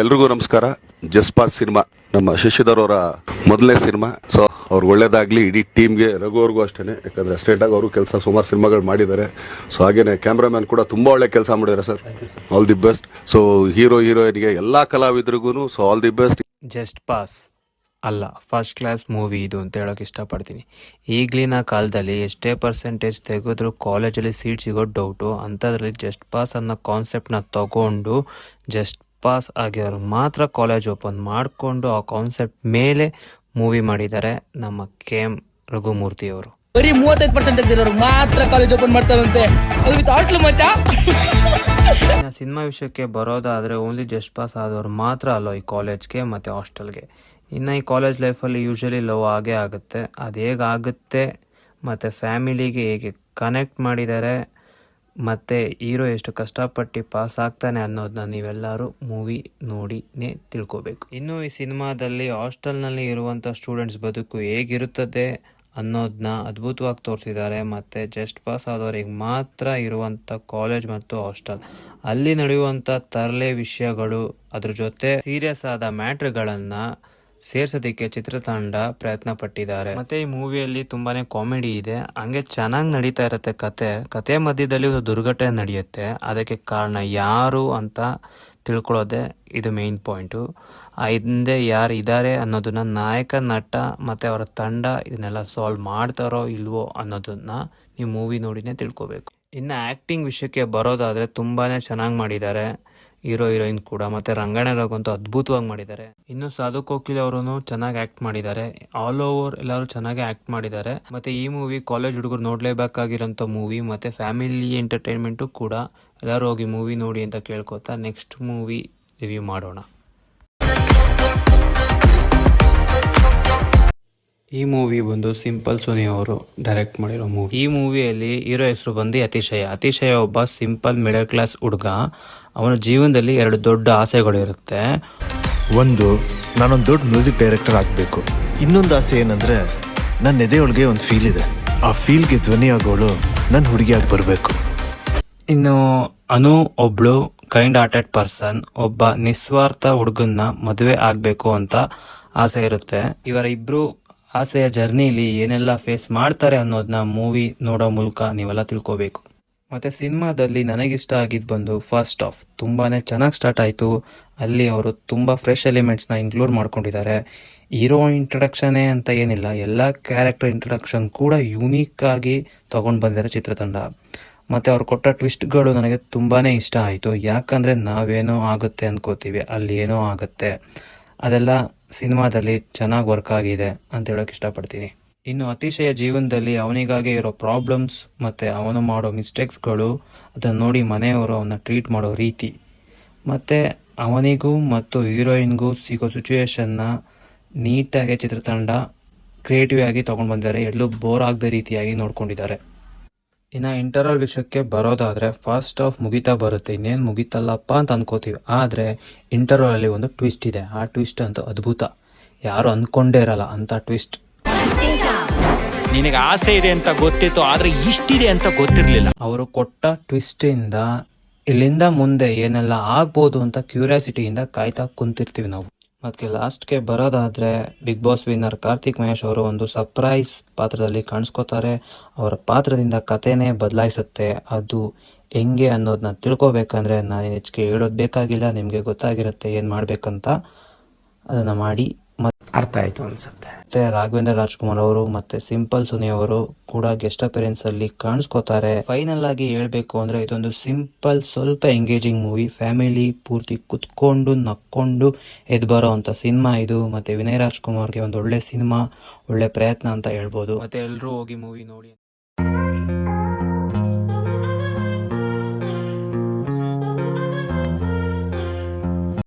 ಎಲ್ರಿಗೂ ನಮಸ್ಕಾರ. ಜಸ್ಪಾತ್ ಸಿನಿಮಾ ನಮ್ಮ ಶಶಿಧರ್ ಅವರ ಮೊದಲನೇ ಸಿನಿಮಾ. ಸೊ ಅವ್ರಿಗೆ ಒಳ್ಳೇದಾಗಲಿ ಇಡೀ ಟೀಮ್ಗೆ ರಘು ಅವ್ರಿಗೂ ಅಷ್ಟೇ ಯಾಕಂದ್ರೆ ಸ್ಟೇಟಾಗಿ ಆಗಿ ಅವರು ಕೆಲಸ ಸುಮಾರು ಸಿನಿಮಾಗಳು ಮಾಡಿದ್ದಾರೆ ಸೊ ಹಾಗೇನೆ ಕ್ಯಾಮ್ರಾಮ್ಯಾನ್ ಕೂಡ ತುಂಬಾ ಒಳ್ಳೆ ಕೆಲಸ ಮಾಡಿದ್ದಾರೆ sir. All the best so hero ಹೀರೋಯಿನ್ಗೆ ಎಲ್ಲಾ ಕಲಾವಿದರಿಗೂ so all the best just pass ಅಲ್ಲ ಫಸ್ಟ್ ಕ್ಲಾಸ್ ಮೂವಿ ಇದು ಅಂತ ಹೇಳೋಕೆ ಇಷ್ಟಪಡ್ತೀನಿ. ಈಗಲಿನ ಕಾಲದಲ್ಲಿ ಎಷ್ಟೇ ಪರ್ಸೆಂಟೇಜ್ ತೆಗೆದ್ರು ಕಾಲೇಜಲ್ಲಿ ಸೀಟ್ ಸಿಗೋ ಡೌಟು ಅಂಥದ್ರಲ್ಲಿ ಜಸ್ಟ್ ಪಾಸ್ ಅನ್ನೋ ಕಾನ್ಸೆಪ್ಟನ್ನ ತಗೊಂಡು ಜಸ್ಟ್ ಪಾಸ್ ಆಗಿರೋರು ಮಾತ್ರ ಕಾಲೇಜ್ ಓಪನ್ ಮಾಡಿಕೊಂಡು ಆ ಕಾನ್ಸೆಪ್ಟ್ ಮೇಲೆ ಮೂವಿ ಮಾಡಿದ್ದಾರೆ ನಮ್ಮ ಕೆ ಎಂ ರಘುಮೂರ್ತಿ ಅವರು. ಬರೀ ಮೂವತ್ತೈದು ಪರ್ಸೆಂಟ್ ಆಗಿರೋರು ಮಾತ್ರ ಕಾಲೇಜ್ ಓಪನ್ ಮಾಡ್ತಾರಂತೆ. ಅದು ವಿತ್ ಹಾಸ್ಟೆಲ್ ಮಚ್ಚ? ಸಿನಿಮಾ ವಿಷಯಕ್ಕೆ ಬರೋದಾದರೆ ಓನ್ಲಿ ಜಸ್ಟ್ ಪಾಸ್ ಆದವರು ಮಾತ್ರ ಅಲ್ಲೋ ಈ ಕಾಲೇಜ್ಗೆ ಮತ್ತು ಹಾಸ್ಟೆಲ್ಗೆ. ಇನ್ನು ಈ ಕಾಲೇಜ್ ಲೈಫಲ್ಲಿ ಯೂಶ್ವಲಿ ಲವ್ ಆಗೇ ಆಗುತ್ತೆ. ಅದು ಹೇಗೆ ಆಗುತ್ತೆ ಮತ್ತು ಫ್ಯಾಮಿಲಿಗೆ ಹೇಗೆ ಕನೆಕ್ಟ್ ಮಾಡಿದ್ದಾರೆ? ಮತ್ತು ಹೀರೋ ಎಷ್ಟು ಕಷ್ಟಪಟ್ಟು ಪಾಸ್ ಆಗ್ತಾನೆ ಅನ್ನೋದನ್ನ ನೀವೆಲ್ಲರೂ ಮೂವಿ ನೋಡಿನೇ ತಿಳ್ಕೊಬೇಕು. ಇನ್ನು ಈ ಸಿನಿಮಾದಲ್ಲಿ ಹಾಸ್ಟೆಲ್ನಲ್ಲಿ ಇರುವಂಥ ಸ್ಟೂಡೆಂಟ್ಸ್ ಬದುಕು ಹೇಗಿರುತ್ತದೆ ಅನ್ನೋದನ್ನ ಅದ್ಭುತವಾಗಿ ತೋರಿಸಿದ್ದಾರೆ. ಮತ್ತು ಜಸ್ಟ್ ಪಾಸ್ ಆದವರಿಗೆ ಮಾತ್ರ ಇರುವಂಥ ಕಾಲೇಜ್ ಮತ್ತು ಹಾಸ್ಟೆಲ್. ಅಲ್ಲಿ ನಡೆಯುವಂಥ ತರಲೆ ವಿಷಯಗಳು, ಅದ್ರ ಜೊತೆ ಸೀರಿಯಸ್ ಆದ ಮ್ಯಾಟ್ರ್ಗಳನ್ನು ಸೇರ್ಸೋದಕ್ಕೆ ಚಿತ್ರತಂಡ ಪ್ರಯತ್ನ ಪಟ್ಟಿದ್ದಾರೆ ಮತ್ತೆ ಈ ಮೂವಿಯಲ್ಲಿ ತುಂಬಾನೇ ಕಾಮಿಡಿ ಇದೆ. ಹಂಗೆ ಚೆನ್ನಾಗಿ ನಡೀತಾ ಇರುತ್ತೆ ಕತೆ. ಕತೆ ಮಧ್ಯದಲ್ಲಿ ಒಂದು ದುರ್ಘಟನೆ ನಡೆಯುತ್ತೆ. ಅದಕ್ಕೆ ಕಾರಣ ಯಾರು ಅಂತ ತಿಳ್ಕೊಳ್ಳೋದೆ ಇದು ಮೇನ್ ಪಾಯಿಂಟು ಹಿಂದೆ ಯಾರು ಇದ್ದಾರೆ ಅನ್ನೋದನ್ನ ನಾಯಕ, ನಟ ಮತ್ತೆ ಅವರ ತಂಡ ಇದನ್ನೆಲ್ಲ ಸಾಲ್ವ್ ಮಾಡ್ತಾರೋ ಇಲ್ವೋ ಅನ್ನೋದನ್ನ ನೀವು ಮೂವಿ ನೋಡಿನೇ ತಿಳ್ಕೊಬೇಕು. ಇನ್ನು ಆ್ಯಕ್ಟಿಂಗ್ ವಿಷಯಕ್ಕೆ ಬರೋದಾದರೆ ತುಂಬಾ ಚೆನ್ನಾಗಿ ಮಾಡಿದ್ದಾರೆ. ಹೀರೋ, ಹೀರೋಯಿನ್ ಕೂಡ, ಮತ್ತೆ ರಂಗಣ್ಣ ರಘುವಂತೂ ಅದ್ಭುತವಾಗಿ ಮಾಡಿದ್ದಾರೆ. ಇನ್ನು ಸಾಧು ಕೋಕಿಲ್ ಅವರು ಚೆನ್ನಾಗಿ ಆಕ್ಟ್ ಮಾಡಿದ್ದಾರೆ. ಆಲ್ ಓವರ್ ಎಲ್ಲರೂ ಚೆನ್ನಾಗಿ ಆಕ್ಟ್ ಮಾಡಿದ್ದಾರೆ. ಮತ್ತೆ ಈ ಮೂವಿ ಕಾಲೇಜ್ ಹುಡುಗರು ನೋಡ್ಲೇಬೇಕಾಗಿರೋಂಥ ಮೂವಿ ಮತ್ತೆ ಫ್ಯಾಮಿಲಿ ಎಂಟರ್ಟೈನ್ಮೆಂಟು ಕೂಡ ಎಲ್ಲರೂ ಹೋಗಿ ಮೂವಿ ನೋಡಿ ಅಂತ ಕೇಳ್ಕೊತಾ ನೆಕ್ಸ್ಟ್ ಮೂವಿ ರಿವ್ಯೂ ಮಾಡೋಣ. ಈ ಮೂವಿ ಬಂದು ಸಿಂಪಲ್ ಸೋನಿ ಅವರು ಡೈರೆಕ್ಟ್ ಮಾಡಿರೋ ಮೂವಿ ಈ ಮೂವಿಯಲ್ಲಿ ಹೀರೋ ಹೆಸರು ಬಂದು ಅತಿಶಯ. ಅತಿಶಯ ಒಬ್ಬ ಸಿಂಪಲ್ ಮಿಡಲ್ ಕ್ಲಾಸ್ ಹುಡುಗ. ಅವನ ಜೀವನದಲ್ಲಿ ಎರಡು ದೊಡ್ಡ ಆಸೆಗಳು ಇರುತ್ತೆ ಒಂದು ನಾನೊಂದು ದೊಡ್ಡ ಮ್ಯೂಸಿಕ್ ಡೈರೆಕ್ಟರ್ ಆಗಬೇಕು. ಇನ್ನೊಂದು ಆಸೆ ಏನಂದ್ರೆ ನನ್ನ ಎದೆಯೊಳಗೆ ಒಂದು ಫೀಲ್ ಇದೆ. ಆ ಫೀಲ್ಗೆ ಧ್ವನಿ ಆಗೋಳು ನನ್ನ ಹುಡುಗಿಯಾಗಿ ಬರಬೇಕು. ಇನ್ನು ಅನು ಒಬ್ಳು ಕೈಂಡ್ ಹಾರ್ಟೆಡ್ ಪರ್ಸನ್ ಒಬ್ಬ ನಿಸ್ವಾರ್ಥ ಹುಡುಗನ್ನ ಮದುವೆ ಆಗಬೇಕು ಅಂತ ಆಸೆ ಇರುತ್ತೆ. ಇವರ ಇಬ್ರು ಆಸೆಯ ಜರ್ನಿಲಿ ಏನೆಲ್ಲ ಫೇಸ್ ಮಾಡ್ತಾರೆ ಅನ್ನೋದನ್ನ ಮೂವಿ ನೋಡೋ ಮೂಲಕ ನೀವೆಲ್ಲ ತಿಳ್ಕೋಬೇಕು. ಮತ್ತೆ ಸಿನಿಮಾದಲ್ಲಿ ನನಗಿಷ್ಟ ಆಗಿದ್ದು ಬಂದು ಫಸ್ಟ್ ಆಫ್ ತುಂಬಾ ಚೆನ್ನಾಗಿ ಸ್ಟಾರ್ಟ್ ಆಯಿತು. ಅಲ್ಲಿ ಅವರು ತುಂಬ ಫ್ರೆಶ್ ಎಲಿಮೆಂಟ್ಸ್ನ ಇನ್ಕ್ಲೂಡ್ ಮಾಡ್ಕೊಂಡಿದ್ದಾರೆ. ಹೀರೋ ಇಂಟ್ರಡಕ್ಷನೇ ಅಂತ ಏನಿಲ್ಲ, ಎಲ್ಲ ಕ್ಯಾರೆಕ್ಟರ್ ಇಂಟ್ರಡಕ್ಷನ್ ಕೂಡ ಯೂನಿಕ್ ಆಗಿ ತೊಗೊಂಡು ಬಂದಿದ್ದಾರೆ ಚಿತ್ರತಂಡ. ಮತ್ತು ಅವ್ರು ಕೊಟ್ಟ ಟ್ವಿಸ್ಟ್ಗಳು ನನಗೆ ತುಂಬಾ ಇಷ್ಟ ಆಯಿತು. ಯಾಕಂದರೆ ನಾವೇನೋ ಆಗುತ್ತೆ ಅಂದ್ಕೋತೀವಿ ಅಲ್ಲಿ ಏನೋ ಆಗುತ್ತೆ. ಅದೆಲ್ಲ ಸಿನಿಮಾದಲ್ಲಿ ಚೆನ್ನಾಗಿ ವರ್ಕ್ ಆಗಿದೆ ಅಂತ ಹೇಳೋಕೆ ಇಷ್ಟಪಡ್ತೀನಿ. ಇನ್ನು ಅತಿಶಯ ಜೀವನದಲ್ಲಿ ಅವನಿಗಾಗಿ ಇರೋ ಪ್ರಾಬ್ಲಮ್ಸ್ ಮತ್ತು ಅವನು ಮಾಡೋ ಮಿಸ್ಟೇಕ್ಸ್ಗಳು ಅದನ್ನು ನೋಡಿ ಮನೆಯವರು ಅವನ್ನ ಟ್ರೀಟ್ ಮಾಡೋ ರೀತಿ. ಮತ್ತು ಅವನಿಗೂ ಮತ್ತು ಹೀರೋಯಿನ್ಗೂ ಸಿಗೋ ಸಿಚುವೇಶನ್ನ ನೀಟಾಗಿ ಚಿತ್ರತಂಡ ಕ್ರಿಯೇಟಿವ್ ಆಗಿ ತೊಗೊಂಡು ಬಂದಿದ್ದಾರೆ. ಎಲ್ಲೂ ಬೋರ್ ಆಗದ ರೀತಿಯಾಗಿ ನೋಡ್ಕೊಂಡಿದ್ದಾರೆ. ಇನ್ನು ಇಂಟರ್ವಲ್ ವಿಷಯಕ್ಕೆ ಬರೋದಾದರೆ ಫಸ್ಟ್ ಆಫ್ ಮುಗಿತಾ ಬರುತ್ತೆ ಇನ್ನೇನು ಮುಗಿತಲ್ಲಪ್ಪ ಅಂತ ಅನ್ಕೋತೀವಿ. ಆದರೆ ಇಂಟರ್ವಲ್ ಅಲ್ಲಿ ಒಂದು ಟ್ವಿಸ್ಟ್ ಇದೆ. ಆ ಟ್ವಿಸ್ಟ್ ಅಂತೂ ಅದ್ಭುತ. ಯಾರು ಅಂದ್ಕೊಂಡೇ ಇರಲ್ಲ ಅಂತ ಟ್ವಿಸ್ಟ್ ನಿನಗೆ ಆಸೆ ಇದೆ ಅಂತ ಗೊತ್ತಿತ್ತು ಆದ್ರೆ ಇಷ್ಟಿದೆ ಅಂತ ಗೊತ್ತಿರಲಿಲ್ಲ. ಅವರು ಕೊಟ್ಟ ಟ್ವಿಸ್ಟ್ ಇಂದ ಇಲ್ಲಿಂದ ಮುಂದೆ ಏನೆಲ್ಲ ಆಗ್ಬೋದು ಅಂತ ಕ್ಯೂರಿಯಾಸಿಟಿಯಿಂದ ಕಾಯ್ತಾ ಕುಂತಿರ್ತೀವಿ ನಾವು. ಮತ್ತೆ ಲಾಸ್ಟ್ಗೆ ಬರೋದಾದರೆ big boss winner Karthik Mahesh ಅವರು ಒಂದು ಸರ್ಪ್ರೈಸ್ ಪಾತ್ರದಲ್ಲಿ ಕಾಣಿಸ್ಕೋತಾರೆ. ಅವರ ಪಾತ್ರದಿಂದ ಕಥೆನೇ ಬದಲಾಯಿಸುತ್ತೆ. ಅದು ಹೆಂಗೆ ಅನ್ನೋದನ್ನ ತಿಳ್ಕೊಬೇಕಂದ್ರೆ ನಾನು ಹೆಚ್ಚಿಗೆ ಹೇಳೋದು ಬೇಕಾಗಿಲ್ಲ, ನಿಮಗೆ ಗೊತ್ತಾಗಿರುತ್ತೆ ಏನು ಮಾಡಬೇಕಂತ. ಅದನ್ನು ಮಾಡಿ ಅರ್ಥ ಆಯ್ತು ಅನ್ಸುತ್ತೆ. ಮತ್ತೆ ರಾಘವೇಂದ್ರ ರಾಜ್ಕುಮಾರ್ ಅವರು ಮತ್ತೆ ಸಿಂಪಲ್ ಸುನಿ ಅವರು ಕೂಡ ಗೆಸ್ಟ್ ಅಪಿಯರೆನ್ಸ್ ಅಲ್ಲಿ ಕಾಣಿಸ್ಕೋತಾರೆ. ಫೈನಲ್ ಆಗಿ ಹೇಳ್ಬೇಕು ಅಂದ್ರೆ ಇದೊಂದು ಸಿಂಪಲ್, ಸ್ವಲ್ಪ ಎಂಗೇಜಿಂಗ್ ಮೂವಿ. ಫ್ಯಾಮಿಲಿ ಪೂರ್ತಿ ಕುತ್ಕೊಂಡು, ನಕ್ಕೊಂಡು ಎದ್ ಬರೋ ಅಂತ ಸಿನಿಮಾ ಇದು. ಮತ್ತೆ ವಿನಯ್ ರಾಜ್ಕುಮಾರ್ಗೆ ಒಂದು ಒಳ್ಳೆ ಸಿನಿಮಾ, ಒಳ್ಳೆ ಪ್ರಯತ್ನ ಅಂತ ಹೇಳ್ಬೋದು. ಮತ್ತೆ ಎಲ್ಲರೂ ಹೋಗಿ ಮೂವಿ ನೋಡಿ